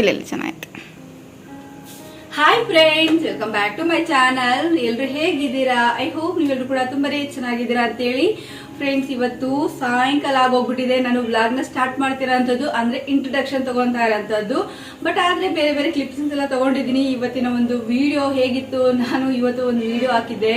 ಇಲ್ಲ ಚೆನ್ನಾಗಿತ್ತು hi friends welcome back to my channel ಎಲ್ರು ಹೇಗಿದ್ದೀರಾ? ಐ ಹೋಪ್ ನೀವೆಲ್ಲರೂ ಕೂಡ ತುಂಬಾನೇ ಚೆನ್ನಾಗಿದ್ದೀರಾ ಅಂತೇಳಿ. ಫ್ರೆಂಡ್ಸ್ ಇವತ್ತು ಸಾಯಂಕಾಲ ಆಗೋಗ್ಬಿಟ್ಟಿದೆ. ನಾನು ವ್ಲಾಗ್ನ ಸ್ಟಾರ್ಟ್ ಮಾಡ್ತಿರೋಂಥದ್ದು ಅಂದ್ರೆ ಇಂಟ್ರೊಡಕ್ಷನ್ ತಗೊಂತಾ ಇರೋಂಥದ್ದು ಬಟ್ ಆದ್ರೆ ಬೇರೆ ಬೇರೆ ಕ್ಲಿಪ್ಸ್ ಎಲ್ಲ ತಗೊಂಡಿದ್ದೀನಿ. ಇವತ್ತಿನ ಒಂದು ವಿಡಿಯೋ ಹೇಗಿತ್ತು ನಾನು ಇವತ್ತು ಒಂದು ವಿಡಿಯೋ ಹಾಕಿದ್ದೆ.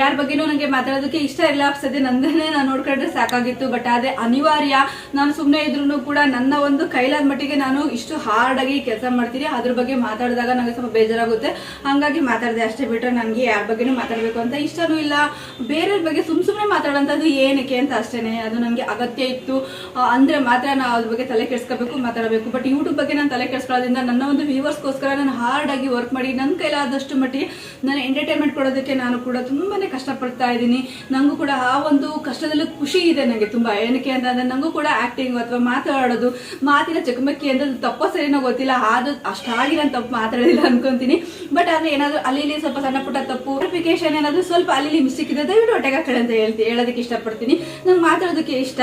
ಯಾರ ಬಗ್ಗೆನೂ ನನಗೆ ಮಾತಾಡೋದಕ್ಕೆ ಇಷ್ಟ ಇಲ್ಲ. ಸದ್ಯ ನಂದನ್ನೇ ನಾನು ನೋಡ್ಕೊಂಡ್ರೆ ಸಾಕಾಗಿತ್ತು. ಬಟ್ ಆದ್ರೆ ಅನಿವಾರ್ಯ, ನಾನು ಸುಮ್ಮನೆ ಇದ್ರೂ ಕೂಡ ನನ್ನ ಒಂದು ಕೈಲಾದ ಮಟ್ಟಿಗೆ ನಾನು ಇಷ್ಟು ಹಾರ್ಡ್ ಆಗಿ ಕೆಲಸ ಮಾಡ್ತೀನಿ. ಅದ್ರ ಬಗ್ಗೆ ಮಾತಾಡಿದಾಗ ನನಗೆ ಸ್ವಲ್ಪ ಬೇಜಾರಾಗುತ್ತೆ. ಹಂಗಾಗಿ ಮಾತಾಡಿದೆ ಅಷ್ಟೇ ಬಿಟ್ರೆ ನನಗೆ ಯಾರ ಬಗ್ಗೆನೂ ಮಾತಾಡಬೇಕು ಅಂತ ಇಷ್ಟನೂ ಇಲ್ಲ. ಬೇರೆಯವ್ರ ಬಗ್ಗೆ ಸುಮ್ ಸುಮ್ಮನೆ ಮಾತಾಡೋಂಥದ್ದು ಏನಕ್ಕೆ ಅಂತ ಅಷ್ಟೇನೆ. ಅದು ನನಗೆ ಅಗತ್ಯ ಇತ್ತು. ಅಂದ್ರೆ ಮಾತ್ರ ನಾ ಅದ್ರ ಬಗ್ಗೆ ತಲೆ ಕೆಡಿಸ್ಕೋಬೇಕು, ಮಾತಾಡಬೇಕು. ಬಟ್ ಯೂಟ್ಯೂಬ್ ಬಗ್ಗೆ ನಾನು ತಲೆ ಕೆಡಿಸ್ಕೊಳ್ಳೋದ್ರಿಂದ ನನ್ನ ಒಂದು ವ್ಯೂವರ್ಸ್ಗೋಸ್ಕರ ನಾನು ಹಾರ್ಡ್ ಆಗಿ ವರ್ಕ್ ಮಾಡಿ ನನ್ನ ಕೈಲಾದಷ್ಟು ಮಟ್ಟಿಗೆ ನಾನು ಎಂಟರ್ಟೈನ್ಮೆಂಟ್ ಕೊಡೋದಕ್ಕೆ ನಾನು ಕೂಡ ತುಂಬಾನೇ ಕಷ್ಟಪಡ್ತಾ ಇದ್ದೀನಿ. ನನಗೂ ಕೂಡ ಆ ಒಂದು ಕಷ್ಟದಲ್ಲೂ ಖುಷಿ ಇದೆ ನನಗೆ ತುಂಬಾ. ಏನಕ್ಕೆ ಅಂತಂದ್ರೆ ನನಗೂ ಕೂಡ ಆಕ್ಟಿಂಗ್ ಅಥವಾ ಮಾತಾಡೋದು, ಮಾತಿನ ಚಕಮಕಿ ಅಂತ ತಪ್ಪೋ ಸರಿನೋ ಗೊತ್ತಿಲ್ಲ. ಅದು ಅಷ್ಟಾಗಿ ನಾನು ತಪ್ಪು ಮಾತಾಡೋದಿಲ್ಲ ಅನ್ಕೊಂತೀನಿ. ಬಟ್ ಆದ್ರೆ ಏನಾದ್ರು ಅಲ್ಲಿ ಸ್ವಲ್ಪ ಸಣ್ಣ ಪುಟ್ಟ ತಪ್ಪು ಕ್ಲಾರಿಫಿಕೇಶನ್ ಏನಾದ್ರು ಸ್ವಲ್ಪ ಅಲ್ಲಿ ಮಿಸ್ಟೇಕ್ ಇದೆ ದಯವಿಟ್ಟು ಹೊಟ್ಟೆಗೆ ಅಂತ ಹೇಳ್ತಿ ಹೇಳೋದಕ್ಕೆ ಇಷ್ಟಪಡ್ತೀನಿ. ನಂಗೆ ಮಾತಾಡೋದಕ್ಕೆ ಇಷ್ಟ.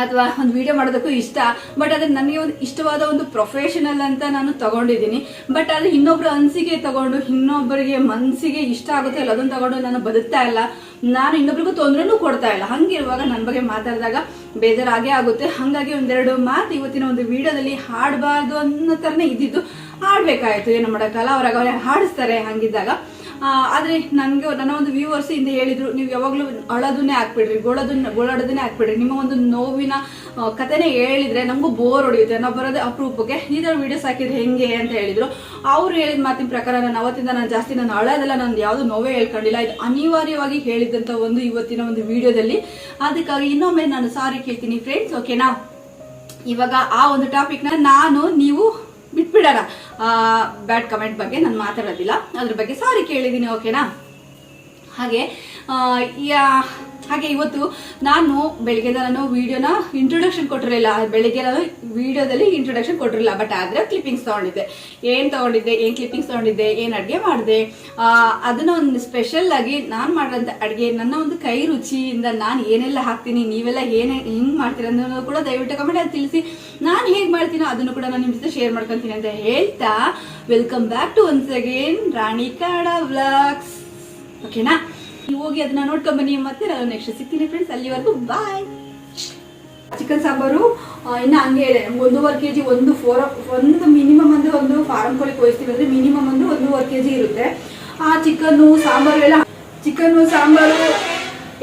ಅಥವಾ ಒಂದು ವಿಡಿಯೋ ಮಾಡೋದಕ್ಕೂ ಇಷ್ಟ ಬಟ್ ಅದು ನನಗೆ ಒಂದು ಇಷ್ಟವಾದ ಒಂದು ಪ್ರೊಫೆಷನಲ್ ಅಂತ ನಾನು ತಗೊಂಡಿದ್ದೀನಿ. ಬಟ್ ಅದು ಇನ್ನೊಬ್ರು ಅನಿಸಿಕೆ ತಗೊಂಡು, ಇನ್ನೊಬ್ಬರಿಗೆ ಮನಸ್ಸಿಗೆ ಇಷ್ಟ ಆಗುತ್ತೆ ಅಲ್ಲ, ಅದನ್ನು ತಗೊಂಡು ನಾನು ಬದುಕ್ತಾ ಇಲ್ಲ. ನಾನು ಇನ್ನೊಬ್ರಿಗೂ ತೊಂದರೆನೂ ಕೊಡ್ತಾ ಇಲ್ಲ. ಹಂಗಿರುವಾಗ ನನ್ನ ಬಗ್ಗೆ ಮಾತಾಡಿದಾಗ ಬೇಜಾರಾಗೇ ಆಗುತ್ತೆ. ಹಾಗಾಗಿ ಒಂದೆರಡು ಮಾತು ಇವತ್ತಿನ ಒಂದು ವಿಡಿಯೋದಲ್ಲಿ ಹಾಡಬಾರ್ದು ಅನ್ನೋ ಥರನೇ ಇದ್ದಿದ್ದು. ಹಾಡ್ಬೇಕಾಯ್ತು, ಏನು ಮಾಡೋಕ್ಕಲ್ಲ ಅವ್ರಾಗ ಅವರೇ ಹಾಡಿಸ್ತಾರೆ, ಹಂಗಿದ್ದಾಗ ಆದ್ರೆ ನನಗೆ ನನ್ನ ಒಂದು ವ್ಯೂವರ್ಸ್ ಇಂದ ಹೇಳಿದ್ರು, ನೀವು ಯಾವಾಗಲೂ ಅಳೋದನ್ನೇ ಹಾಕ್ಬಿಡ್ರಿ, ಗೋಳೋದನ್ನ, ಗೋಳಾಡೋದನ್ನೇ ಹಾಕ್ಬಿಡ್ರಿ. ನಿಮ್ಮ ಒಂದು ನೋವಿನ ಕಥೆನೇ ಹೇಳಿದ್ರೆ ನಮಗೂ ಬೋರ್ ಹೊಡೆಯುತ್ತೆ. ನಾವು ಬರೋದೇ ಅಪರೂಪಕ್ಕೆ. ಈ ಥರ ವಿಡಿಯೋಸ್ ಹಾಕಿದ್ರೆ ಹೆಂಗೆ ಅಂತ ಹೇಳಿದ್ರು. ಅವ್ರು ಹೇಳಿದ ಮಾತಿನ ಪ್ರಕಾರ ನಾನು ಅವತ್ತಿಂದ ನಾನು ಜಾಸ್ತಿ ನಾನು ಅಳೋದಲ್ಲ, ನಾನು ಯಾವುದು ನೋವೇ ಹೇಳ್ಕೊಂಡಿಲ್ಲ. ಇದು ಅನಿವಾರ್ಯವಾಗಿ ಹೇಳಿದಂತ ಒಂದು ಇವತ್ತಿನ ಒಂದು ವಿಡಿಯೋದಲ್ಲಿ. ಅದಕ್ಕಾಗಿ ಇನ್ನೊಮ್ಮೆ ನಾನು ಸಾರಿ ಕೇಳ್ತೀನಿ ಫ್ರೆಂಡ್ಸ್ ಓಕೆನಾ ಇವಾಗ ಆ ಒಂದು ಟಾಪಿಕ್ನ ನಾನು, ನೀವು ಬಿಟ್ಬಿಡೋಣ. ಬ್ಯಾಡ್ ಕಮೆಂಟ್ ಬಗ್ಗೆ ನಾನು ಮಾತಾಡೋದಿಲ್ಲ. ಅದ್ರ ಬಗ್ಗೆ ಸಾರಿ ಕೇಳಿದ್ದೀನಿ ಓಕೆನಾ ಹಾಗೆ ಯಾ- ಹಾಗೆ ಇವತ್ತು ನಾನು ಬೆಳಿಗ್ಗೆ ನಾನು ವಿಡಿಯೋನ ಇಂಟ್ರೊಡಕ್ಷನ್ ಕೊಟ್ಟಿರಲಿಲ್ಲ. ಬೆಳಿಗ್ಗೆ ನಾನು ವಿಡಿಯೋದಲ್ಲಿ ಇಂಟ್ರೊಡಕ್ಷನ್ ಕೊಟ್ಟಿರಲಿಲ್ಲ. ಬಟ್ ಆದ್ರೆ ಕ್ಲಿಪ್ಪಿಂಗ್ಸ್ ತಗೊಂಡಿದ್ದೆ. ಏನ್ ತಗೊಂಡಿದ್ದೆ? ಏನ್ ಕ್ಲಿಪ್ಪಿಂಗ್ಸ್ ತಗೊಂಡಿದ್ದೆ? ಏನ್ ಅಡುಗೆ ಮಾಡಿದೆ? ಅದನ್ನ ಒಂದು ಸ್ಪೆಷಲ್ ಆಗಿ ನಾನು ಮಾಡಿದಂತ ಅಡುಗೆ, ನನ್ನ ಒಂದು ಕೈ ರುಚಿಯಿಂದ ನಾನು ಏನೆಲ್ಲ ಹಾಕ್ತೀನಿ, ನೀವೆಲ್ಲ ಏನೇ, ಹಿಂಗ್ ಮಾಡ್ತೀರ ಅನ್ನೋದು ಕೂಡ ದಯವಿಟ್ಟು ಕಮೆಂಟ್ ಅಲ್ಲಿ ತಿಳಿಸಿ. ನಾನು ಹೇಗೆ ಮಾಡ್ತೀನೋ ಅದನ್ನು ಕೂಡ ನಾನು ನಿಮ್ಮ ಜೊತೆ ಶೇರ್ ಮಾಡ್ಕೊಂತೀನಿ ಅಂತ ಹೇಳ್ತಾ welcome back to once again Rani Kada vlogs ಓಕೆನಾ? ನೀವು ಹೋಗಿ ಅದನ್ನ ನೋಡ್ಕೊಂಡ್ ಬನ್ನಿ ಮತ್ತೆ ನಾನು ನೆಕ್ಸ್ಟ್ ಸಿಗ್ತೀನಿ ಫ್ರೆಂಡ್ಸ್ ಅಲ್ಲಿವರೆಗೂ ಬಾಯ್ ಚಿಕನ್ ಸಾಂಬಾರು ಇನ್ನು ಹಂಗೆ ಇದೆ. ಒಂದೂವರೆ ಕೆ ಜಿ ಒಂದು ಫೋರ್ ಒಂದು ಮಿನಿಮಮ್ ಅಂದ್ರೆ ಒಂದು ಫಾರಂ ಕೋಳಿ ಕೊಯ್ಸ್ತೀವಿ ಅಂದರೆ ಮಿನಿಮಮ್ ಒಂದು ಒಂದೂವರೆ ಕೆ ಜಿ ಇರುತ್ತೆ. ಆ ಚಿಕನ್ನು, ಸಾಂಬಾರು ಎಲ್ಲ ಚಿಕನ್ನು, ಸಾಂಬಾರು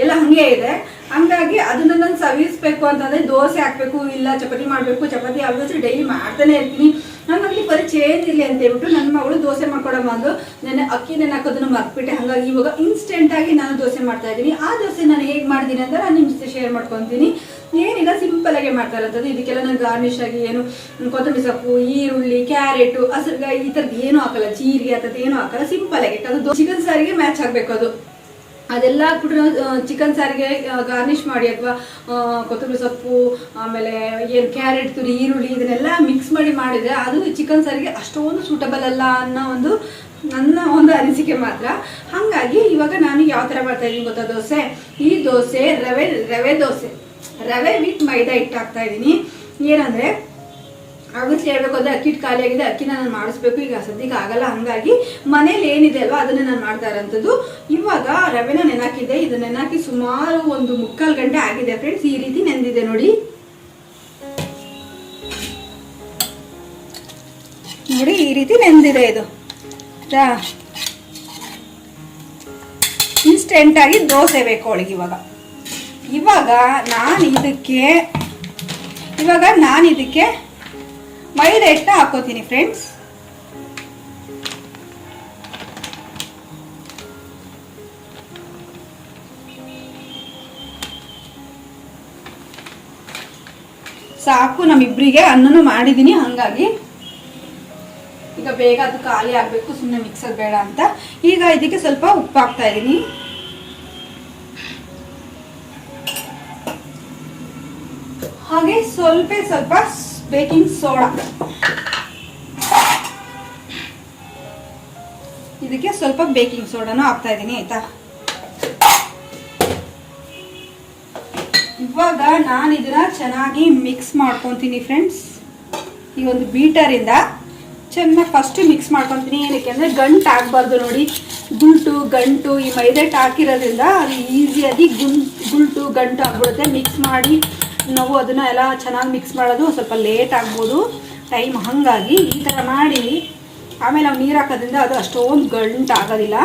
ಎಲ್ಲ ಹಂಗೆ ಇದೆ. ಹಂಗಾಗಿ ಅದನ್ನ ನಾನು ಸವಿಸ್ಬೇಕು ಅಂತಂದ್ರೆ ದೋಸೆ ಹಾಕಬೇಕು, ಇಲ್ಲ ಚಪಾತಿ ಮಾಡಬೇಕು. ಚಪಾತಿ ಆಲ್ಮೋಸ್ಟ್ ಡೈಲಿ ಮಾಡ್ತಾನೆ ಇರ್ತೀನಿ. ಹಂಗಾಗಿ ಮಗಳಿಗೆ ಪರಿಚಯ ಇರಲಿ ಅಂತ ಹೇಳ್ಬಿಟ್ಟು ನನ್ನ ಮಗಳು ದೋಸೆ ಮಾಡ್ಕೊಡೋ ಬಂದು ನೆನೆ ಅಕ್ಕಿ ನೆನೆ ಹಾಕೋದನ್ನು ಮರ್ತ್ಬಿಟ್ಟೆ. ಹಂಗಾಗಿ ಇವಾಗ ಇನ್ಸ್ಟೆಂಟ್ ಆಗಿ ನಾನು ದೋಸೆ ಮಾಡ್ತಾ ಇದ್ದೀನಿ. ಆ ದೋಸೆ ನಾನು ಹೇಗೆ ಮಾಡ್ತೀನಿ ಅಂತ ನಾನು ನಿಮ್ಮ ಜೊತೆ ಶೇರ್ ಮಾಡ್ಕೊತೀನಿ. ಏನಿಲ್ಲ ಸಿಂಪಲ್ ಆಗಿ ಮಾಡ್ತಾ ಇರೋದು ಇದಕ್ಕೆಲ್ಲ ನಾನು ಗಾರ್ನಿಶ್ ಆಗಿ ಏನು, ಕೊತ್ತಂಬರಿ ಸೊಪ್ಪು, ಈರುಳ್ಳಿ ಕ್ಯಾರೆಟು ಹಸಿರುಗಾಯಿ, ಈ ಥರದ್ದು ಏನೂ ಹಾಕಲ್ಲ. ಜೀರಿಗೆ, ಆ ಥರದ್ದು ಏನೂ ಹಾಕಲ್ಲ. ಸಿಂಪಲ್ ಆಗಿ ಅದು ಚಿಕನ್ ಸಾರಿಗೆ ಮ್ಯಾಚ್ ಆಗಬೇಕು ಅದು. ಅದೆಲ್ಲ ಕೂಡ ಚಿಕನ್ ಸಾರಿಗೆ ಗಾರ್ನಿಶ್ ಮಾಡಿ ಅಥವಾ ಕೊತ್ತಂಬರಿ ಸೊಪ್ಪು, ಆಮೇಲೆ ಏನು ಕ್ಯಾರೆಟ್ ತುರಿ, ಈರುಳ್ಳಿ ಇದನ್ನೆಲ್ಲ ಮಿಕ್ಸ್ ಮಾಡಿ ಮಾಡಿದರೆ ಅದು ಚಿಕನ್ ಸಾರಿಗೆ ಅಷ್ಟೊಂದು ಸೂಟಬಲ್ ಅಲ್ಲ ಅನ್ನೋ ಒಂದು ನನ್ನ ಒಂದು ಅನಿಸಿಕೆ ಮಾತ್ರ. ಹಾಗಾಗಿ ಇವಾಗ ನಾನು ಯಾವ ಥರ ಮಾಡ್ತಾ ಇದ್ದೀನಿ ಗೊತ್ತಾ ದೋಸೆ? ಈ ದೋಸೆ ರವೆ ರವೆ ದೋಸೆ. ರವೆ ವಿತ್ ಮೈದಾ ಹಿಟ್ಟು ಹಾಕ್ತಾ ಇದ್ದೀನಿ. ಏನಂದರೆ ಆಬ್ವಿಯಸ್ಲಿ ಹೇಳ್ಬೇಕು ಅಂದ್ರೆ ಅಕ್ಕಿ ಇಟ್ಟು ಖಾಲಿ ಆಗಿದೆ ಅಕ್ಕಿನ ನಾನು ಮಾಡಿಸ್ಬೇಕು, ಈಗ ಸದ್ಯಕ್ಕೆ ಆಗಲ್ಲ, ಹಂಗಾಗಿ ಮನೇಲಿ ಏನಿದೆ ಅಲ್ವಾ, ಅದನ್ನ ನಾನು ಮಾಡ್ತಾ ಇರೋಂಥದ್ದು. ಇವಾಗ ರವೆನ ನೆನಾಕಿದೆ ಇದನ್ನ ನೆನಾಕಿ ಸುಮಾರು ಒಂದು ಮುಕ್ಕಾಲು ಗಂಟೆ ಆಗಿದೆ ಫ್ರೆಂಡ್ಸ್ ಈ ರೀತಿ ನೆಂದಿದೆ ನೋಡಿ. ನೋಡಿ, ಈ ರೀತಿ ನೆಂದಿದೆ ಇದು. ಇನ್ಸ್ಟೆಂಟ್ ಆಗಿ ದೋಸೆ ಬೇಕು ಅವಳಿಗೆ ಇವಾಗ. ಇವಾಗ ನಾನು ಇದಕ್ಕೆ, ಇವಾಗ ನಾನು ಇದಕ್ಕೆ ಮೈದಾ ಹಾಕೋತೀನಿ ಫ್ರೆಂಡ್ಸ್ ಸಾಕು ನಮ್ಮಿಬ್ರಿಗೆ, ಅನ್ನನೂ ಮಾಡಿದ್ದೀನಿ ಹಂಗಾಗಿ. ಈಗ ಬೇಗ ಅದು ಖಾಲಿ ಆಗಬೇಕು ಸುಮ್ಮನೆ ಮಿಕ್ಸರ್ ಬೇಡ ಅಂತ. ಈಗ ಇದಕ್ಕೆ ಸ್ವಲ್ಪ ಉಪ್ಪು ಹಾಕ್ತಾ ಇದ್ದೀನಿ ಹಾಗೆ ಸ್ವಲ್ಪ ಸ್ವಲ್ಪ ಬೇಕಿಂಗ್ ಸೋಡಾ ಇದಕ್ಕೆ ಸ್ವಲ್ಪ ಬೇಕಿಂಗ್ ಸೋಡಾನು ಹಾಕ್ತಾ ಇದ್ದೀನಿ, ಆಯ್ತಾ? ಇವಾಗ ನಾನು ಇದನ್ನ ಚೆನ್ನಾಗಿ ಮಿಕ್ಸ್ ಮಾಡ್ಕೊತೀನಿ ಫ್ರೆಂಡ್ಸ್ ಈ ಒಂದು ಬೀಟರಿಂದ ಚೆನ್ನಾಗಿ ಫಸ್ಟ್ ಮಿಕ್ಸ್ ಮಾಡ್ಕೊತೀನಿ. ಏನಕ್ಕೆ ಅಂದರೆ ಗಂಟು ಆಗಬಾರ್ದು ನೋಡಿ. ಗುಂಟು, ಗಂಟು, ಈ ಮೈದೆಟ್ ಹಾಕಿರೋದ್ರಿಂದ ಅದು ಈಸಿಯಾಗಿ ಗುಂ, ಗುಂಟು, ಗಂಟು ಆಗ್ಬಿಡುತ್ತೆ. ಮಿಕ್ಸ್ ಮಾಡಿ ನಾವು ಅದನ್ನು ಎಲ್ಲ ಚೆನ್ನಾಗಿ ಮಿಕ್ಸ್ ಮಾಡೋದು, ಸ್ವಲ್ಪ ಲೇಟ್ ಆಗ್ಬೋದು ಟೈಮ್ ಹಾಗಾಗಿ ಈ ಥರ ಮಾಡಿ, ಆಮೇಲೆ ನಾವು ನೀರು ಹಾಕೋದ್ರಿಂದ ಅದು ಅಷ್ಟೊಂದು ಗಂಟು ಆಗೋದಿಲ್ಲ.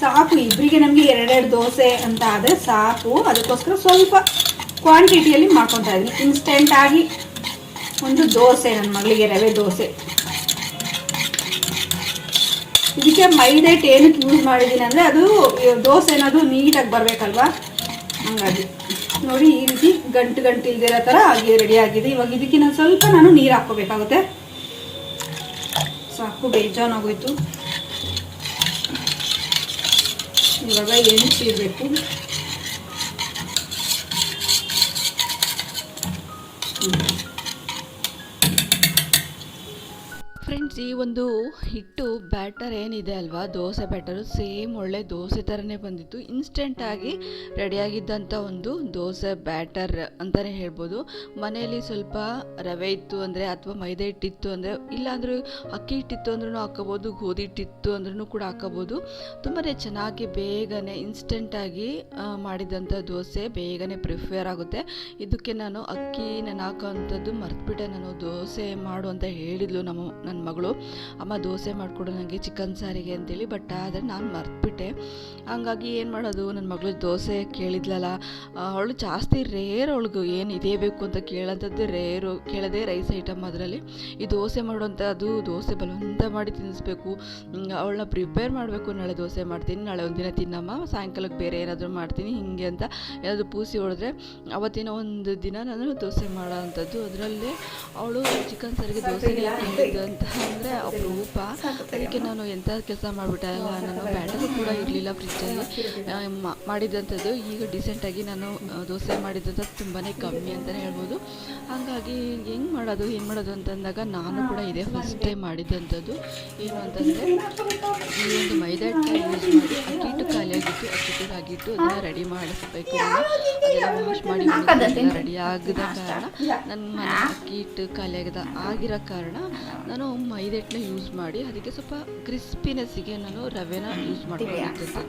ಸಾಕು ಇಬ್ಬರಿಗೆ ನಮಗೆ ಎರಡೆರಡು ದೋಸೆ ಅಂತ ಆದರೆ ಸಾಕು, ಅದಕ್ಕೋಸ್ಕರ ಸ್ವಲ್ಪ ಕ್ವಾಂಟಿಟಿಯಲ್ಲಿ ಮಾಡ್ಕೊತಾ ಇದ್ದೀನಿ. ಇನ್ಸ್ಟೆಂಟಾಗಿ ಒಂದು ದೋಸೆ ನನ್ನ ಮಗಳಿಗೆ ರವೆ ದೋಸೆ. ಇದಕ್ಕೆ ಮೈದೆ ಹಿಟ್ಟು ಏನಕ್ಕೆ ಯೂಸ್ ಮಾಡಿದ್ದೀನಿ ಅಂದರೆ ಅದು ದೋಸೆ ಅನ್ನೋದು ನೀಟಾಗಿ ಬರಬೇಕಲ್ವಾ? ಹಂಗಾಗಿ. ನೋಡಿ, ಈ ರೀತಿ ಗಂಟು ಗಂಟು ಇಲ್ದಿರೋ ಥರ ಆಗಿ ರೆಡಿ ಆಗಿದೆ. ಇವಾಗ ಇದಕ್ಕೆ ನಾನು ಸ್ವಲ್ಪ ನಾನು ನೀರು ಹಾಕ್ಕೋಬೇಕಾಗುತ್ತೆ. ಸಾಕು ಬೇಜಾನಾಗೋಯ್ತು ಇವಾಗ ಎಣಿಸಿರ್ಬೇಕು ಫ್ರೆಂಡ್ಸ್ ಈ ಒಂದು ಹಿಟ್ಟು ಬ್ಯಾಟರ್ ಏನಿದೆ ಅಲ್ವಾ, ದೋಸೆ ಬ್ಯಾಟರು, ಸೇಮ್ ಒಳ್ಳೆ ದೋಸೆ ಥರನೇ ಬಂದಿತ್ತು. ಇನ್ಸ್ಟೆಂಟಾಗಿ ರೆಡಿಯಾಗಿದ್ದಂಥ ಒಂದು ದೋಸೆ ಬ್ಯಾಟರ್ ಅಂತಲೇ ಹೇಳ್ಬೋದು. ಮನೆಯಲ್ಲಿ ಸ್ವಲ್ಪ ರವೆ ಇತ್ತು ಅಂದರೆ ಅಥವಾ ಮೈದಾ ಹಿಟ್ಟಿತ್ತು ಅಂದರೆ, ಇಲ್ಲಾಂದರೂ ಅಕ್ಕಿ ಹಿಟ್ಟಿತ್ತು ಅಂದ್ರೂ ಹಾಕೋಬೋದು, ಗೋಧಿ ಹಿಟ್ಟಿತ್ತು ಅಂದ್ರೂ ಕೂಡ ಹಾಕೋಬೋದು. ತುಂಬಾ ಚೆನ್ನಾಗಿ ಬೇಗನೆ ಇನ್ಸ್ಟೆಂಟಾಗಿ ಮಾಡಿದಂಥ ದೋಸೆ ಬೇಗನೆ ಪ್ರಿಫೇರ್ ಆಗುತ್ತೆ. ಇದಕ್ಕೆ ನಾನು ಅಕ್ಕಿ ನಾನು ಹಾಕೋವಂಥದ್ದು ಮರ್ತುಬಿಟ್ಟೆ. ನಾನು ದೋಸೆ ಮಾಡು ಅಂತ ಹೇಳಿದ್ಲು ನಮ್ಮ, ನನ್ನ ಮಗಳು. ಅಮ್ಮ ದೋಸೆ ಮಾಡಿಕೊಡು ನನಗೆ ಚಿಕನ್ ಸಾರಿಗೆ ಅಂತೇಳಿ, ಬಟ್ ಆದರೆ ನಾನು ಮರ್ತ್ಬಿಟ್ಟೆ. ಹಂಗಾಗಿ ಏನು ಮಾಡೋದು? ನನ್ನ ಮಗಳು ದೋಸೆ ಕೇಳಿದ್ಲಲ್ಲ ಅವಳು ಜಾಸ್ತಿ ರೇರ್ ಅವಳಿಗೆ ಏನು ಇದೇ ಬೇಕು ಅಂತ ಕೇಳೋಂಥದ್ದು ರೇರು ಕೇಳದೆ ರೈಸ್ ಐಟಮ್ ಅದರಲ್ಲಿ. ಈ ದೋಸೆ ಮಾಡುವಂಥ ಅದು ದೋಸೆ ಬಲವಂತ ಮಾಡಿ ತಿನ್ನಿಸ್ಬೇಕು. ಅವಳನ್ನ ಪ್ರಿಪೇರ್ ಮಾಡಬೇಕು, ನಾಳೆ ದೋಸೆ ಮಾಡ್ತೀನಿ, ನಾಳೆ ಒಂದಿನ ತಿನ್ನಮ್ಮ, ಸಾಯಂಕಾಲಕ್ಕೆ ಬೇರೆ ಏನಾದರೂ ಮಾಡ್ತೀನಿ, ಹಿಂಗೆ ಅಂತ ಏನಾದರೂ ಪೂಸಿ ಹೊಡೆದ್ರೆ ಅವತ್ತಿನ ಒಂದು ದಿನ ನಾನು ದೋಸೆ ಮಾಡೋ ಅಂಥದ್ದು ಅದರಲ್ಲಿ. ಅವಳು ಚಿಕನ್ ಸಾರಿಗೆ ದೋಸೆ ಅಂತ. ಅಂದರೆ ಅಪರೂಪ ಅದಕ್ಕೆ ನಾನು ಎಂಥ ಕೆಲಸ ಮಾಡಿಬಿಟ್ಟೆ ಅಲ್ಲ ನಾನು ಬ್ಯಾಟರಿ ಕೂಡ ಇರಲಿಲ್ಲ ಫ್ರಿಜ್ಜಲ್ಲಿ ಮಾಡಿದಂಥದ್ದು ಈಗ ಡಿಸೆಂಟಾಗಿ ನಾನು ದೋಸೆ ಮಾಡಿದಂಥದ್ದು ತುಂಬಾ ಕಮ್ಮಿ ಅಂತಲೇ ಹೇಳ್ಬೋದು. ಹಾಗಾಗಿ ಹೆಂಗೆ ಮಾಡೋದು ಏನು ಮಾಡೋದು ಅಂತಂದಾಗ ನಾನು ಕೂಡ ಇದೇ ಫಸ್ಟ್ ಟೈಮ್ ಮಾಡಿದಂಥದ್ದು ಏನು ಅಂತಂದರೆ ಈ ಒಂದು ಮೈದಾ ಯೂಸ್ ಮಾಡಿ ಅಕ್ಕಿ ಹಿಟ್ಟು ಖಾಲಿಯಾಗಿತ್ತು ಅಕ್ಕಿ ಹಿಟ್ಟು ಆಗಿಟ್ಟು ಅದನ್ನು ರೆಡಿ ಮಾಡಿಸ್ಬೇಕು ನಾನು. ಅದೆಲ್ಲ ವಾಶ್ ಮಾಡಿ ರೆಡಿ ಆಗದ ಕಾರಣ ನನ್ನ ಅಕ್ಕಿ ಹಿಟ್ಟು ಖಾಲಿಯಾಗದ ಆಗಿರೋ ಕಾರಣ ನಾನು ಮೈದಾ ಹಿಟ್ಟನ್ನ ಯೂಸ್ ಮಾಡಿ ಅದಕ್ಕೆ ಸ್ವಲ್ಪ ಕ್ರಿಸ್ಪಿನೆಸ್ಸಿಗೆ ನಾನು ರವೆನ ಯೂಸ್ ಮಾಡ್ಕೊಂಡಿದ್ದೆ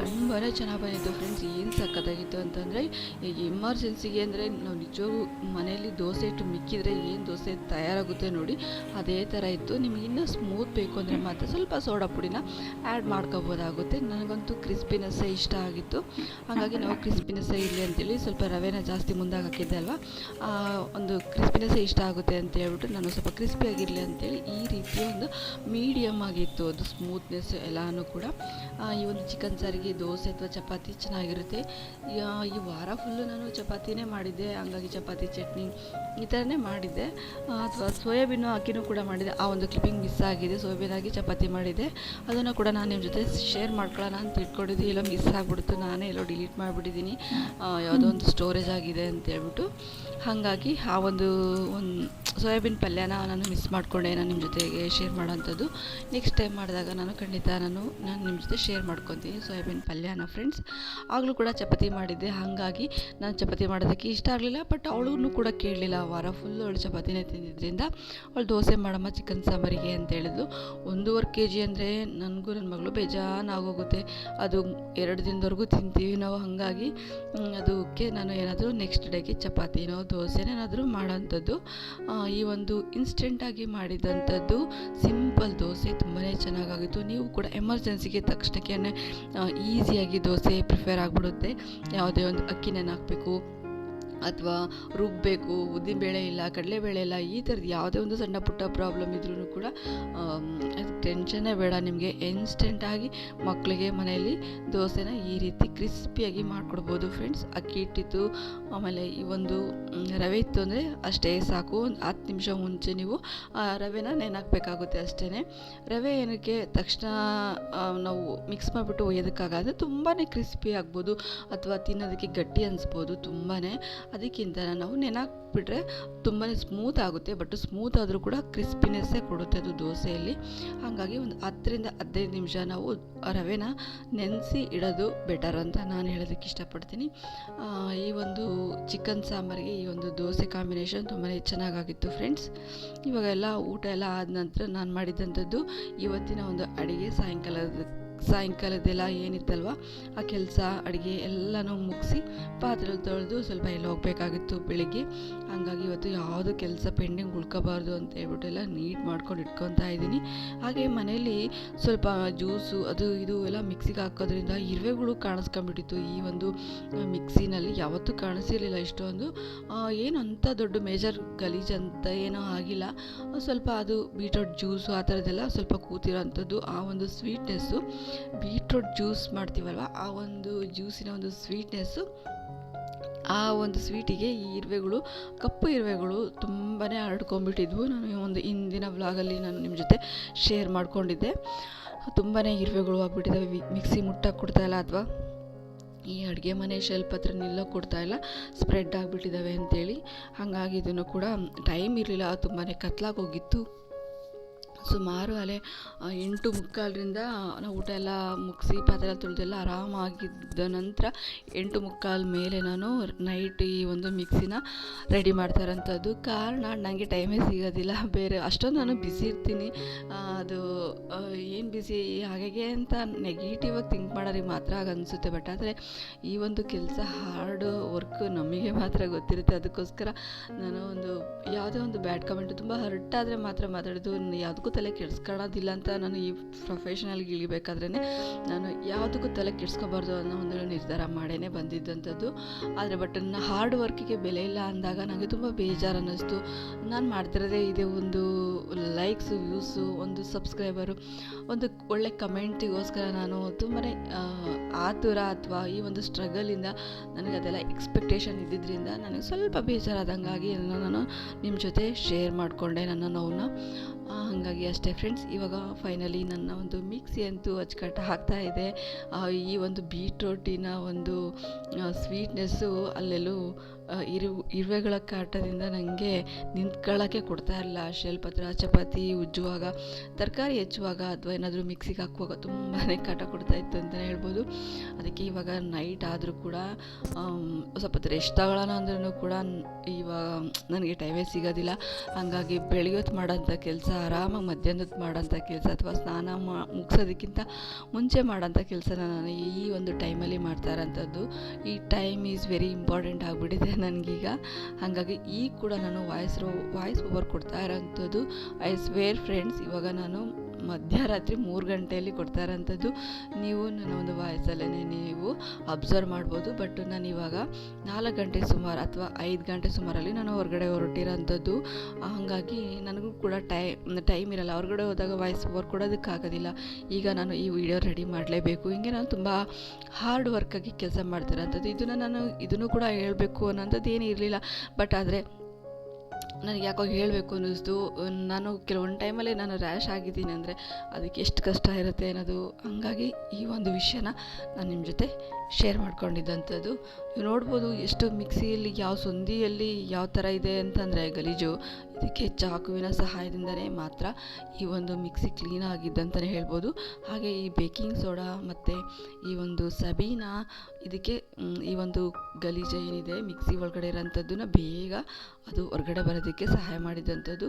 ತುಂಬಾ ಚೆನ್ನಾಗಿ ಬಂದಿತ್ತು ಫ್ರೆಂಡ್ಸ್ ಏನು ಸಕ್ಕತ್ತಾಗಿತ್ತು ಅಂತಂದರೆ ಈಗ ಎಮರ್ಜೆನ್ಸಿಗೆ ಅಂದರೆ ನಾವು ನಿಜವಾಗೂ ಮನೆಯಲ್ಲಿ ದೋಸೆ ಇಟ್ಟು ಮಿಕ್ಕಿದ್ರೆ ಏನು ದೋಸೆ ತಯಾರಾಗುತ್ತೆ ನೋಡಿ ಅದೇ ಥರ ಇತ್ತು. ನಿಮಗೆ ಇನ್ನೂ ಸ್ಮೂತ್ ಬೇಕು ಅಂದರೆ ಮಾತ್ರ ಸ್ವಲ್ಪ ಸೋಡಾ ಪುಡಿನ ಆ್ಯಡ್ ಮಾಡ್ಕೋಬೋದಾಗುತ್ತೆ. ನನಗಂತೂ ಕ್ರಿಸ್ಪಿನೆಸ್ಸೇ ಇಷ್ಟ ಆಗಿತ್ತು. ಹಾಗಾಗಿ ನಾವು ಕ್ರಿಸ್ಪಿನೆಸ್ಸೇ ಇರಲಿ ಅಂತೇಳಿ ಸ್ವಲ್ಪ ರವೆನ ಜಾಸ್ತಿ ಮುಂದಾಗ ಹಾಕಿದ್ದೆ ಅಲ್ವಾ? ಆ, ಒಂದು ಕ್ರಿಸ್ಪಿನೆಸ್ಸೇ ಇಷ್ಟ ಆಗುತ್ತೆ ಅಂತ ಹೇಳ್ಬಿಟ್ಟು ನಾನು ಸ್ವಲ್ಪ ಕ್ರಿಸ್ಪಿಯಾಗಿರಲಿ ಅಂತೇಳಿ ಈ ರೀತಿಯ ಒಂದು ಮೀಡಿಯಮ್ ಆಗಿತ್ತು. ಅದು ಸ್ಮೂತ್ನೆಸ್ ಎಲ್ಲನೂ ಕೂಡ. ಈ ಒಂದು ಚಿಕನ್ ಸಾರಿಗೆ ದೋಸೆ ಅಥವಾ ಚಪಾತಿ ಚೆನ್ನಾಗಿರುತ್ತೆ. ಈ ವಾರ ಫುಲ್ಲು ನಾನು ಚಪಾತಿನೇ ಮಾಡಿದ್ದೆ. ಹಂಗಾಗಿ ಚಪಾತಿ, ಚಟ್ನಿ ಈ ಥರನೇ ಮಾಡಿದ್ದೆ. ಅಥವಾ ಸೋಯಾಬೀನು ಹಾಕಿನೂ ಕೂಡ ಮಾಡಿದೆ ಆ ಒಂದು ಕ್ಲಿಪ್ಪಿಂಗ್ ಮಿಸ್ ಆಗಿದೆ. ಸೋಯಾಬೀನ್ ಆಗಿ ಚಪಾತಿ ಮಾಡಿದ್ದೆ. ಅದನ್ನು ಕೂಡ ನಾನು ನಿಮ್ಮ ಜೊತೆ ಶೇರ್ ಮಾಡ್ಕೊಳ್ಳೋಣ ಅಂತ ಇಟ್ಕೊಂಡಿದ್ದೆ ಇಲ್ಲ ಮಿಸ್ ಆಗಿಬಿಡ್ತು. ನಾನೇ ಎಲ್ಲೋ ಡಿಲೀಟ್ ಮಾಡಿಬಿಟ್ಟಿದ್ದೀನಿ. ಯಾವುದೋ ಒಂದು ಸ್ಟೋರೇಜ್ ಆಗಿದೆ ಅಂತ ಹೇಳ್ಬಿಟ್ಟು. ಹಾಗಾಗಿ ಆ ಒಂದು ಒಂದು ಸೋಯಾಬೀನ್ ಪಲ್ಯನ ನಾನು ಮಿಸ್ ಮಾಡಿಕೊಂಡೆ ನಾನು ನಿಮ್ಮ ಜೊತೆಗೆ ಶೇರ್ ಮಾಡೋಂಥದ್ದು ನೆಕ್ಸ್ಟ್ ಟೈಮ್ ಮಾಡಿದಾಗ ನಾನು ಖಂಡಿತ ನಾನು ನಾನು ನಿಮ್ಮ ಜೊತೆ ಶೇರ್ ಮಾಡ್ಕೊತೀನಿ ಸೋಯಾಬೀನ್ ಪಲ್ಯನ ಫ್ರೆಂಡ್ಸ್ ಆಗಲೂ ಕೂಡ ಚಪಾತಿ ಮಾಡಿದ್ದೆ, ಹಾಗಾಗಿ ನಾನು ಚಪಾತಿ ಮಾಡೋದಕ್ಕೆ ಇಷ್ಟ ಆಗಲಿಲ್ಲ ಬಟ್ ಅವಳು ಕೂಡ ಕೇಳಲಿಲ್ಲ. ವಾರ ಫುಲ್ ಅವಳು ಚಪಾತಿನೇ ತಿಂದಿದ್ದರಿಂದ ಅವಳು ದೋಸೆ ಮಾಡಮ್ಮ ಚಿಕನ್ ಸಾಂಬಾರಿಗೆ ಅಂತ ಹೇಳಿದ್ಲು. ಒಂದೂವರೆ ಕೆ ಜಿ ಅಂದರೆ ನನಗೂ ನನ್ನ ಮಗಳು ಬೇಜಾನಾಗೋಗುತ್ತೆ. ಅದು ಎರಡು ದಿನದವರೆಗೂ ತಿಂತೀವಿ ನಾವು, ಹಾಗಾಗಿ ಅದಕ್ಕೆ ನಾನು ಏನಾದರೂ ನೆಕ್ಸ್ಟ್ ಡೇಗೆ ಚಪಾತಿನೋ ದೋಸೆನೋ ಏನಾದರೂ ಮಾಡೋಂಥದ್ದು ಈ ಒಂದು ಇನ್ಸ್ಟೆಂಟಾಗಿ ಮಾಡಿದಂಥದ್ದು ಸಿಂಪಲ್ ದೋಸೆ ತುಂಬಾ ಚೆನ್ನಾಗಾಗಿತ್ತು. ನೀವು ಕೂಡ ಎಮರ್ಜೆನ್ಸಿಗೆ ತಕ್ಷಣಕ್ಕೆ ಈಸಿಯಾಗಿ ದೋಸೆ ಪ್ರಿಫೇರ್ ಆಗಿಬಿಡುತ್ತೆ. ಯಾವುದೇ ಒಂದು ಅಕ್ಕಿ ನೆನೆ ಹಾಕಬೇಕು ಅಥವಾ ರುಬ್ಬಬೇಕು ಉದ್ದಿನಬೇಳೆ ಇಲ್ಲ, ಕಡಲೆಬೇಳೆ ಇಲ್ಲ, ಈ ಥರದ್ದು ಯಾವುದೇ ಒಂದು ಸಣ್ಣ ಪುಟ್ಟ ಪ್ರಾಬ್ಲಮ್ ಇದ್ರೂ ಕೂಡ ಟೆನ್ಷನ್ನೇ ಬೇಡ ನಿಮಗೆ. ಇನ್ಸ್ಟೆಂಟಾಗಿ ಮಕ್ಕಳಿಗೆ ಮನೆಯಲ್ಲಿ ದೋಸೆನ ಈ ರೀತಿ ಕ್ರಿಸ್ಪಿಯಾಗಿ ಮಾಡಿಕೊಡ್ಬೋದು ಫ್ರೆಂಡ್ಸ್ ಅಕ್ಕಿ ಹಿಟ್ಟಿತ್ತು, ಆಮೇಲೆ ಈ ಒಂದು ರವೆ ಇತ್ತು ಅಂದರೆ ಅಷ್ಟೇ ಸಾಕು. ಒಂದು ಹತ್ತು ನಿಮಿಷ ಮುಂಚೆ ನೀವು, ಆ ರವೆನ ನೆನಾಕಬೇಕಾಗುತ್ತೆ ಅಷ್ಟೇ ರವೆ ಏನಕ್ಕೆ ತಕ್ಷಣ ನಾವು ಮಿಕ್ಸ್ ಮಾಡಿಬಿಟ್ಟು ಒಯ್ಯೋದಕ್ಕಾಗಲ್ಲ. ತುಂಬಾ ಕ್ರಿಸ್ಪಿ ಆಗ್ಬೋದು, ಅಥವಾ ತಿನ್ನೋದಕ್ಕೆ ಗಟ್ಟಿ ಅನಿಸ್ಬೋದು ತುಂಬಾ ಅದಕ್ಕಿಂತ ನಾವು ನೆನಾಕ್ಬಿಟ್ರೆ ತುಂಬಾ ಸ್ಮೂತ್ ಆಗುತ್ತೆ ಬಟ್ ಸ್ಮೂತ್ ಆದರೂ ಕೂಡ ಕ್ರಿಸ್ಪಿನೆಸ್ಸೇ ಕೊಡುತ್ತೆ ಅದು ದೋಸೆಯಲ್ಲಿ. ಹಾಗಾಗಿ ಒಂದು ಹತ್ತರಿಂದ ಹದಿನೈದು ನಿಮಿಷ ನಾವು ರವೆನ ನೆನೆಸಿ ಇಡೋದು ಬೆಟರ್ ಅಂತ ನಾನು ಹೇಳೋದಕ್ಕೆ ಇಷ್ಟಪಡ್ತೀನಿ. ಈ ಒಂದು ಚಿಕನ್ ಸಾಂಬಾರಿಗೆ ಈ ಒಂದು ದೋಸೆ ಕಾಂಬಿನೇಷನ್ ತುಂಬಾ ಚೆನ್ನಾಗಾಗಿತ್ತು ಫ್ರೆಂಡ್ಸ್ ಇವಾಗೆಲ್ಲ ಊಟ ಎಲ್ಲ ಆದ ನಂತರ ನಾನು ಮಾಡಿದಂಥದ್ದು ಇವತ್ತಿನ ಒಂದು ಅಡುಗೆ ಸಾಯಂಕಾಲದ ಸಾಯಂಕಾಲದೆಲ್ಲ ಏನಿತ್ತಲ್ವ, ಆ ಕೆಲಸ, ಅಡುಗೆ ಎಲ್ಲನೂ ಮುಗಿಸಿ ಪಾತ್ರೆ ತೊಳೆದು ಸ್ವಲ್ಪ ಎಲ್ಲ ಹೋಗಬೇಕಾಗಿತ್ತು ಬೆಳಿಗ್ಗೆ. ಹಾಗಾಗಿ ಇವತ್ತು ಯಾವುದು ಕೆಲಸ ಪೆಂಡಿಂಗ್ ಉಳ್ಕೋಬಾರ್ದು ಅಂತ ಹೇಳ್ಬಿಟ್ಟು ಎಲ್ಲ ನೀಟ್ ಮಾಡ್ಕೊಂಡು ಇಟ್ಕೊತಾ ಇದ್ದೀನಿ. ಹಾಗೆ ಮನೆಯಲ್ಲಿ ಸ್ವಲ್ಪ ಜ್ಯೂಸು ಅದು ಇದು ಎಲ್ಲ ಮಿಕ್ಸಿಗೆ ಹಾಕೋದ್ರಿಂದ ಇರುವೆಗಳು ಕಾಣಿಸ್ಕೊಂಡ್ಬಿಟ್ಟಿತ್ತು ಈ ಒಂದು ಮಿಕ್ಸಿನಲ್ಲಿ ಯಾವತ್ತೂ ಕಾಣಿಸಿರಲಿಲ್ಲ ಇಷ್ಟೊಂದು. ಏನು ಅಂಥ ದೊಡ್ಡ ಮೇಜರ್ ಗಲೀಜ್ ಅಂತ ಏನೂ ಆಗಿಲ್ಲ. ಸ್ವಲ್ಪ ಅದು ಬೀಟ್ರೋಟ್ ಜ್ಯೂಸು ಆ ಥರದ್ದೆಲ್ಲ ಸ್ವಲ್ಪ ಕೂತಿರೋಂಥದ್ದು ಆ ಒಂದು ಸ್ವೀಟ್ನೆಸ್ಸು. Beetroot juice ಮಾಡ್ತೀವಲ್ವ? ಆ ಒಂದು ಜ್ಯೂಸಿನ ಒಂದು ಸ್ವೀಟ್ನೆಸ್ಸು ಆ ಒಂದು ಸ್ವೀಟಿಗೆ ಈ ಇರುವೆಗಳು, ಕಪ್ಪು ಇರುವೆಗಳು ತುಂಬಾ ಹರಡ್ಕೊಂಡ್ಬಿಟ್ಟಿದ್ವು. ನಾನು ಒಂದು ಹಿಂದಿನ ವ್ಲಾಗಲ್ಲಿ ನಾನು ನಿಮ್ಮ ಜೊತೆ ಶೇರ್ ಮಾಡಿಕೊಂಡಿದ್ದೆ. ತುಂಬಾ ಇರುವೆಗಳು ಆಗ್ಬಿಟ್ಟಿದ್ದಾವೆ ಮಿಕ್ಸಿ ಮುಟ್ಟಕ್ಕೆ ಕೊಡ್ತಾಯಿಲ್ಲ ಅಥವಾ ಈ ಅಡುಗೆ ಮನೆ ಶೆಲ್ಪ್ ಹತ್ರ ನಿಲ್ಲೋಕೆ ಕೊಡ್ತಾಯಿಲ್ಲ ಸ್ಪ್ರೆಡ್ ಆಗಿಬಿಟ್ಟಿದ್ದಾವೆ ಅಂತೇಳಿ. ಹಾಗಾಗಿ ಇದನ್ನು ಕೂಡ ಟೈಮ್ ಇರಲಿಲ್ಲ. ತುಂಬಾ ಕತ್ಲಾಗಿ ಹೋಗಿತ್ತು. ಸುಮಾರು ಅಲ್ಲೇ ಆ, ಎಂಟು ಮುಕ್ಕಾಲರಿಂದ ನಾವು ಊಟ ಎಲ್ಲ ಮುಗಿಸಿ ಪಾತ್ರೆ ಎಲ್ಲ ತೊಳೆದೆಲ್ಲ ಆರಾಮಾಗಿದ್ದ ನಂತರ ಎಂಟು ಮುಕ್ಕಾಲು ಮೇಲೆ ನಾನು ನೈಟ್ ಈ ಒಂದು ಮಿಕ್ಸಿನ ರೆಡಿ ಮಾಡ್ತಾರಂಥದ್ದು ಕಾರಣ ನನಗೆ ಟೈಮೇ ಸಿಗೋದಿಲ್ಲ. ಬೇರೆ ಅಷ್ಟೊಂದು ನಾನು ಬ್ಯುಸಿ ಇರ್ತೀನಿ. ಅದು ಏನು ಬ್ಯುಸಿ ಹಾಗೆ ಅಂತ ನೆಗೆಟಿವ್ ಆಗಿ ಥಿಂಕ್ ಮಾಡೋರಿಗೆ ಮಾತ್ರ ಆಗ ಅನಿಸುತ್ತೆ. ಬಟ್ ಆದರೆ ಈ ಒಂದು ಕೆಲಸ ಹಾರ್ಡ್ ವರ್ಕ್ ನಮಗೆ ಮಾತ್ರ ಗೊತ್ತಿರುತ್ತೆ. ಅದಕ್ಕೋಸ್ಕರ ನಾನು ಒಂದು ಯಾವುದೇ ಒಂದು ಬ್ಯಾಡ್ ಕಮೆಂಟ್ ತುಂಬ ಹರ್ಟ್ ಆದರೆ ಮಾತ್ರ ಮಾತಾಡೋದು ಯಾವುದಕ್ಕೂ ತಲೆ ಕೆಡಿಸ್ಕೊಳ್ಳೋದಿಲ್ಲ ಅಂತ ನಾನು ಈ ಪ್ರೊಫೆಷನಲ್ಗೆ ಇಳಿಬೇಕಾದ್ರೇ ನಾನು ಯಾವುದಕ್ಕೂ ತಲೆ ಕೆಡಿಸ್ಕೋಬಾರ್ದು ಅನ್ನೋ ಒಂದು ನಿರ್ಧಾರ ಮಾಡೇ ಬಂದಿದ್ದಂಥದ್ದು. ಆದರೆ ಬಟ್ ನನ್ನ ಹಾರ್ಡ್ ವರ್ಕಿಗೆ ಬೆಲೆ ಇಲ್ಲ ಅಂದಾಗ ನನಗೆ ತುಂಬ ಬೇಜಾರು ಅನ್ನಿಸ್ತು. ನಾನು ಮಾಡ್ತಿರೋದೇ ಇದೆ ಒಂದು ಲೈಕ್ಸು ವ್ಯೂಸು ಒಂದು ಸಬ್ಸ್ಕ್ರೈಬರು ಒಂದು ಒಳ್ಳೆ ಕಮೆಂಟಿಗೋಸ್ಕರ ನಾನು ತುಂಬಾ ಆತುರ ಅಥವಾ ಈ ಒಂದು ಸ್ಟ್ರಗಲಿಂದ ನನಗೆ ಅದೆಲ್ಲ ಎಕ್ಸ್ಪೆಕ್ಟೇಷನ್ ಇದ್ದಿದ್ದರಿಂದ ನನಗೆ ಸ್ವಲ್ಪ ಬೇಜಾರಾದಂಗಾಗಿ ನಾನು ನಿಮ್ಮ ಜೊತೆ ಶೇರ್ ಮಾಡಿಕೊಂಡೆ ನನ್ನ ನೋವನ್ನ ಹಾಗಾಗಿ ಅಷ್ಟೇ ಫ್ರೆಂಡ್ಸ್ ಇವಾಗ ಫೈನಲಿ ನನ್ನ ಒಂದು ಮಿಕ್ಸಿ ಅಂತೂ ಅಚ್ಚುಕಟ್ಟು ಆಗ್ತಾ ಇದೆ. ಈ ಒಂದು ಬೀಟ್ರೋಟಿನ ಒಂದು ಸ್ವೀಟ್ನೆಸ್ಸು ಅಲ್ಲೆಲ್ಲೂ ಇರು, ಇರುವೆಗಳ ಕಾಟದಿಂದ ನನಗೆ ನಿಂತ್ಕೊಳ್ಳೋಕ್ಕೆ ಕೊಡ್ತಾ ಇರಲಿಲ್ಲ ಶೆಲ್ಫ್ ಹತ್ರ ಚಪಾತಿ, ಉಜ್ಜುವಾಗ, ತರಕಾರಿ ಹೆಚ್ಚುವಾಗ ಅಥವಾ ಏನಾದರೂ ಮಿಕ್ಸಿಗೆ ಹಾಕುವಾಗ ತುಂಬಾ ಕಾಟ ಕೊಡ್ತಾ ಇತ್ತು ಅಂತಲೇ ಹೇಳ್ಬೋದು. ಅದಕ್ಕೆ ಇವಾಗ ನೈಟ್ ಆದರೂ ಕೂಡ ಸ್ವಲ್ಪ ರೆಸ್ಟ್ ತಗೊಳ್ಳೋಣ ಅಂದ್ರೂ ಕೂಡ ಇವಾಗ ನನಗೆ ಟೈಮೇ ಸಿಗೋದಿಲ್ಲ. ಹಾಗಾಗಿ ಬೆಳಿಗ್ಗೆ ಮಾಡೋಂಥ ಕೆಲಸ, ಆರಾಮಾಗಿ ಮಧ್ಯಾಹ್ನದ ಮಾಡೋಂಥ ಕೆಲಸ ಅಥವಾ ಸ್ನಾನ ಮಾ, ಮುಗಿಸೋದಕ್ಕಿಂತ ಮುಂಚೆ ಮಾಡೋಂಥ ಕೆಲಸನ ನಾನು ಈ ಒಂದು ಟೈಮಲ್ಲಿ ಮಾಡ್ತಾ ಇರೋಂಥದ್ದು. ಈ ಟೈಮ್ ಈಸ್ ವೆರಿ ಇಂಪಾರ್ಟೆಂಟ್ ಆಗಿಬಿಟ್ಟಿದೆ. ನನಗೀಗ. ಹಾಗಾಗಿ ಈಗ ಕೂಡ ನಾನು ವಾಯ್ಸ್ ರೋ, ವಾಯ್ಸ್ ಓವರ್ ಕೊಡ್ತಾ ಇರೋಂಥದ್ದು. ಐ ಸ್ವೇರ್ ಫ್ರೆಂಡ್ಸ್ ಇವಾಗ ನಾನು ಮಧ್ಯರಾತ್ರಿ ಮೂರು ಗಂಟೆಯಲ್ಲಿ ಕೊಡ್ತಾರಂಥದ್ದು. ನೀವು ನನ್ನ ಒಂದು ವಾಯ್ಸಲ್ಲೇ ನೀವು ಅಬ್ಸರ್ವ್ ಮಾಡ್ಬೋದು. ಬಟ್ ನಾನು ಇವಾಗ ನಾಲ್ಕು ಗಂಟೆ ಸುಮಾರು ಅಥವಾ ಐದು ಗಂಟೆ ಸುಮಾರಲ್ಲಿ ನಾನು ಹೊರಗಡೆ ಹೊರಟಿರೋಂಥದ್ದು. ಹಾಗಾಗಿ ನನಗೂ ಕೂಡ ಟೈಮ್ ಟೈಮ್ ಇರಲ್ಲ. ಹೊರಗಡೆ ಹೋದಾಗ ವಾಯ್ಸ್ ಓವರ್ ಕೊಡೋದಕ್ಕಾಗೋದಿಲ್ಲ. ಈಗ ನಾನು ಈ ವಿಡಿಯೋ ರೆಡಿ ಮಾಡಲೇಬೇಕು. ಹಿಂಗೆ ನಾನು ತುಂಬ ಹಾರ್ಡ್ ವರ್ಕಾಗಿ ಕೆಲಸ ಮಾಡ್ತಿರೋಂಥದ್ದು. ಇದನ್ನು ನಾನು, ಇದನ್ನು ಕೂಡ ಹೇಳಬೇಕು ಅನ್ನೋಂಥದ್ದು ಏನೂ ಇರಲಿಲ್ಲ. ಬಟ್ ಆದರೆ ನನಗೆ ಯಾಕೋ ಹೇಳಬೇಕು ಅನ್ನಿಸ್ತು. ನಾನು ಕೆಲವೊಂದು ಟೈಮಲ್ಲಿ ನಾನು ರ್ಯಾಶ್ ಆಗಿದ್ದೀನಿ ಅಂದರೆ ಅದಕ್ಕೆ ಎಷ್ಟು ಕಷ್ಟ ಇರುತ್ತೆ ಅನ್ನೋದು. ಹಂಗಾಗಿ ಈ ಒಂದು ವಿಷಯನ ನಾನು ನಿಮ್ಮ ಜೊತೆ ಶೇರ್ ಮಾಡ್ಕೊಂಡಿದ್ದಂಥದ್ದು. ನೀವು ನೋಡ್ಬೋದು ಎಷ್ಟು ಮಿಕ್ಸಿಯಲ್ಲಿ, ಯಾವ ಸಂದಿಯಲ್ಲಿ, ಯಾವ ಥರ ಇದೆ ಅಂತಂದರೆ ಗಲೀಜು. ಇದಕ್ಕೆ ಚಾಕುವಿನ ಸಹಾಯದಿಂದನೇ ಮಾತ್ರ ಈ ಒಂದು ಮಿಕ್ಸಿ ಕ್ಲೀನ್ ಆಗಿದ್ದಂತಲೇ ಹೇಳ್ಬೋದು. ಹಾಗೆ ಈ ಬೇಕಿಂಗ್ ಸೋಡಾ ಮತ್ತು ಈ ಒಂದು ಸಬೀನ, ಇದಕ್ಕೆ ಈ ಒಂದು ಗಲೀಜು ಏನಿದೆ, ಮಿಕ್ಸಿ ಒಳಗಡೆ ಇರೋಂಥದ್ದನ್ನ ಬೇಗ ಅದು ಹೊರಗಡೆ ಬರೋದಕ್ಕೆ ಸಹಾಯ ಮಾಡಿದಂಥದ್ದು.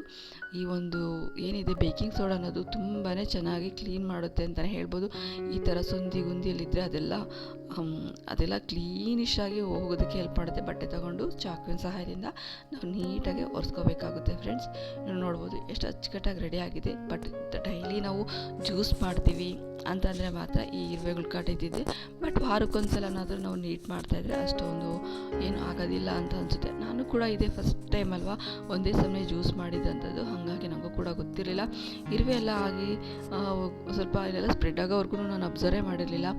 ಈ ಒಂದು ಏನಿದೆ, ಬೇಕಿಂಗ್ ಸೋಡಾ ಅನ್ನೋದು ತುಂಬಾ ಚೆನ್ನಾಗಿ ಕ್ಲೀನ್ ಮಾಡುತ್ತೆ ಅಂತಲೇ ಹೇಳ್ಬೋದು. ಈ ಥರ ಸಂದಿ ಗುಂದಿಯಲ್ಲಿದ್ದರೆ ಅದೆಲ್ಲ ಅದೆಲ್ಲ ಕ್ಲೀನಿಶ್ ಆಗಿ ಹೋಗೋದಕ್ಕೆ ಹೆಲ್ಪ್ ಮಾಡುತ್ತೆ. ಬಟ್ಟೆ ತಗೊಂಡು ಚಾಕುವಿನ ಸಹಾಯದಿಂದ ನಾವು ನೀಟಾಗಿ ಒರೆಸ್ಕೋಬೇಕಾಗುತ್ತೆ ಫ್ರೆಂಡ್ಸ್ ನೀವು ನೋಡ್ಬೋದು ಎಷ್ಟು ಅಚ್ಚುಕಟ್ಟಾಗಿ ರೆಡಿ ಆಗಿದೆ. ಬಟ್ ಡೈಲಿ ನಾವು ಜ್ಯೂಸ್ ಮಾಡ್ತೀವಿ ಅಂತಂದರೆ ಮಾತ್ರ ಈ ಇರುವೆಗಳು ಕಟ್ಟಿದ್ದಿದೆ. ಬಟ್ ವಾರಕ್ಕೊಂದ್ಸಲನಾದರೂ ನಾವು ನೀಟ್ ಮಾಡ್ತಾಯಿದ್ರೆ ಅಷ್ಟೊಂದು ಏನು ಆಗೋದಿಲ್ಲ ಅಂತ ಅನಿಸುತ್ತೆ. ನಾನು ಕೂಡ ಇದೇ ಫಸ್ಟ್ ಟೈಮ್ ಅಲ್ವಾ ಒಂದೇ ಸಮಯ ಜ್ಯೂಸ್ ಮಾಡಿದ್ದಂಥದ್ದು ಹಾಗಾಗಿ ನನಗೂ ಕೂಡ ಗೊತ್ತಿರಲಿಲ್ಲ. ಇರುವೆ ಎಲ್ಲ ಆಗಿ ಸ್ವಲ್ಪ ಇಲ್ಲೆಲ್ಲ ಸ್ಪ್ರೆಡ್ ಆಗೋವರೆಗೂ ನಾನು ಅಬ್ಸರ್ವೇ ಮಾಡಿರಲಿಲ್ಲ.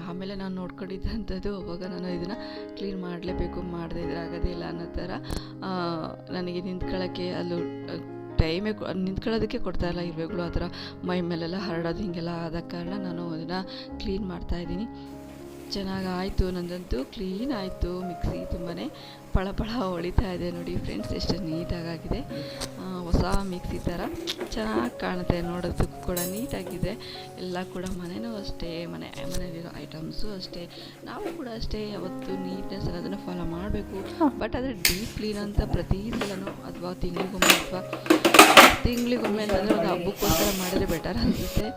ಆಮೇಲೆ ನಾನು ನೋಡ್ಕೊಂಡಿದ್ದಂಥದ್ದು ಅವಾಗ ನಾನು ಇದನ್ನು ಕ್ಲೀನ್ ಮಾಡಲೇಬೇಕು, ಮಾಡದೇ ಇದ್ರೆ ಇಲ್ಲ ಅನ್ನೋ ಥರ ನನಗೆ ನಿಂತ್ಕೊಳ್ಳೋಕ್ಕೆ ಅಲ್ಲೂ ಟೈಮೇ ನಿಂತ್ಕೊಳ್ಳೋದಕ್ಕೆ ಕೊಡ್ತಾ ಇಲ್ಲ ಇರುವೆಗಳು ಆ ಥರ ಮೈ ಮೇಲೆಲ್ಲ ಹರಡೋದು ಹೀಗೆಲ್ಲ ಆದ ಕಾರಣ ನಾನು ಅದನ್ನು ಕ್ಲೀನ್ ಮಾಡ್ತಾಯಿದ್ದೀನಿ ಚೆನ್ನಾಗಿ ಆಯಿತು ನಂದಂತೂ ಕ್ಲೀನ್ ಆಯಿತು ಮಿಕ್ಸಿ ತುಂಬಾ ಪಳ ಪಳ ಹೊಳಿತಾ ಇದೆ ನೋಡಿ ಫ್ರೆಂಡ್ಸ್ ಎಷ್ಟು ನೀಟಾಗಾಗಿದೆ. ಹೊಸ ಮಿಕ್ಸಿ ಥರ ಚೆನ್ನಾಗಿ ಕಾಣುತ್ತೆ ನೋಡೋದಕ್ಕೂ ಕೂಡ ನೀಟಾಗಿದೆ. ಎಲ್ಲ ಕೂಡ ಮನೆಯೂ ಅಷ್ಟೇ ಮನೆ ಮನೆಯಲ್ಲಿರೋ ಐಟಮ್ಸು ಅಷ್ಟೇ. ನಾವು ಕೂಡ ಅಷ್ಟೇ ಯಾವತ್ತು ನೀಟ್ನೆಸ್ ಅನ್ನೋದನ್ನು ಫಾಲೋ ಮಾಡಬೇಕು. ಬಟ್ ಆದರೆ ಡೀಪ್ ಕ್ಲೀನ್ ಅಂತ ಪ್ರತಿ ಸಲನೂ ಅಥವಾ ತಿಂಗಳಿಗೊಮ್ಮೆ ಅಥವಾ ತಿಂಗಳಿಗೊಮ್ಮೆ ಅಂತಂದರೆ ಒಂದು ಹಬ್ಬಕ್ಕೋಸ್ಕರ ಮಾಡಿದ್ರೆ ಬೆಟರ್ ಅನಿಸುತ್ತೆ.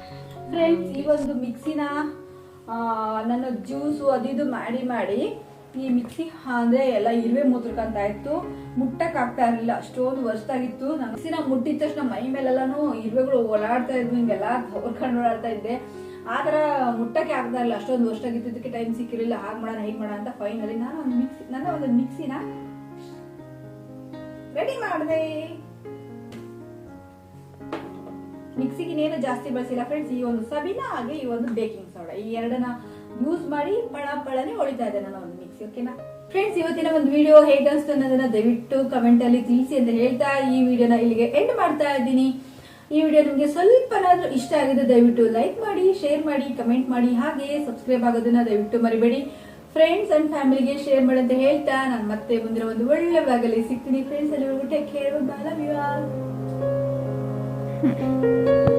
ಫ್ರೆಂಡ್ಸ್ ಈ ಒಂದು ಮಿಕ್ಸಿನ ಆ, ನನ್ನ ಜ್ಯೂಸು ಅದು ಇದು ಮಾಡಿ ಮಾಡಿ ಈ ಮಿಕ್ಸಿ ಅಂದ್ರೆ ಎಲ್ಲ ಇರುವೆ ಮುದ್ರಕಂತ ಇತ್ತು ಮುಟ್ಟಕ್ಕೆ ಆಗ್ತಾ ಇರಲಿಲ್ಲ. ಅಷ್ಟೊಂದು ವರ್ಷದಾಗಿತ್ತು. ನಾನು ಮಿಕ್ಸಿನ ಮುಟ್ಟಿದ ತಕ್ಷಣ ಮೈ ಮೇಲೆಲ್ಲಾನು ಇರುವೆಗಳು ಓಡಾಡ್ತಾ ಇದ್ವಿ ಹಿಂಗೆಲ್ಲ ಹೊರ್ಕೊಂಡು ಓಡಾಡ್ತಾ ಇದ್ದೆ. ಆ ಥರ ಮುಟ್ಟಕ್ಕೆ ಆಗ್ತಾ ಇರಲಿಲ್ಲ. ಅಷ್ಟೊಂದು ವರ್ಷದಾಗಿತ್ತು. ಇದಕ್ಕೆ ಟೈಮ್ ಸಿಕ್ಕಿರಲಿಲ್ಲ. ಹಾಗೆ ಮಾಡೋಣ ಹೇಗೆ ಮಾಡೋಣ ಅಂತ ಫೈನಲಿ ನಾನು ಒಂದು ಮಿಕ್ಸಿ ನನ್ನ ಒಂದು ಮಿಕ್ಸಿನ ರೆಡಿ ಮಾಡಿದೆ. ಮಿಕ್ಸಿಗೆ ಇನ್ನೇನು ಜಾಸ್ತಿ ಬಳಸಿಲ್ಲ. ಫ್ರೆಂಡ್ಸ್ ಈ ಒಂದು ಸಬೀನ ಹಾಗೆ ಈ ಒಂದು ಬೇಕಿಂಗ್ ಸೋಡಾ ಈ ಎರಡನ್ನ ಯೂಸ್ ಮಾಡಿ ಪಳ ಪಳನೆ ಹೊಳಿತಾ ಇದೆ ನಾನು ಒಂದು ಮಿಕ್ಸಿ ಓಕೆನಾ ಫ್ರೆಂಡ್ಸ್ ಇವತ್ತಿನ ಒಂದು ವಿಡಿಯೋ ಹೇಗೆ ಅನಿಸ್ತು ಅನ್ನೋದನ್ನ ದಯವಿಟ್ಟು ಕಮೆಂಟ್ ಅಲ್ಲಿ ತಿಳಿಸಿ ಅಂತ ಹೇಳ್ತಾ ಈ ವಿಡಿಯೋನ ಇಲ್ಲಿಗೆ ಎಂಡ್ ಮಾಡ್ತಾ ಇದ್ದೀನಿ. ಈ ವಿಡಿಯೋ ನಿಮಗೆ ಸ್ವಲ್ಪನಾದ್ರೂ ಇಷ್ಟ ಆಗಿದೆ ದಯವಿಟ್ಟು ಲೈಕ್ ಮಾಡಿ ಶೇರ್ ಮಾಡಿ ಕಮೆಂಟ್ ಮಾಡಿ, ಹಾಗೆ ಸಬ್ಸ್ಕ್ರೈಬ್ ಆಗೋದನ್ನ ದಯವಿಟ್ಟು ಮರಿಬೇಡಿ. ಫ್ರೆಂಡ್ಸ್ ಅಂಡ್ ಫ್ಯಾಮಿಲಿಗೆ ಶೇರ್ ಮಾಡಿ ಅಂತ ಹೇಳ್ತಾ ನಾನು ಮತ್ತೆ ಮುಂದಿನ ಒಂದು ಒಳ್ಳೆ ಬ್ಲಾಗಲ್ಲಿ ಸಿಗ್ತೀನಿ. ಫ್ರೆಂಡ್ಸ್ ಅಲ್ಲಿ take care love you all 嗯。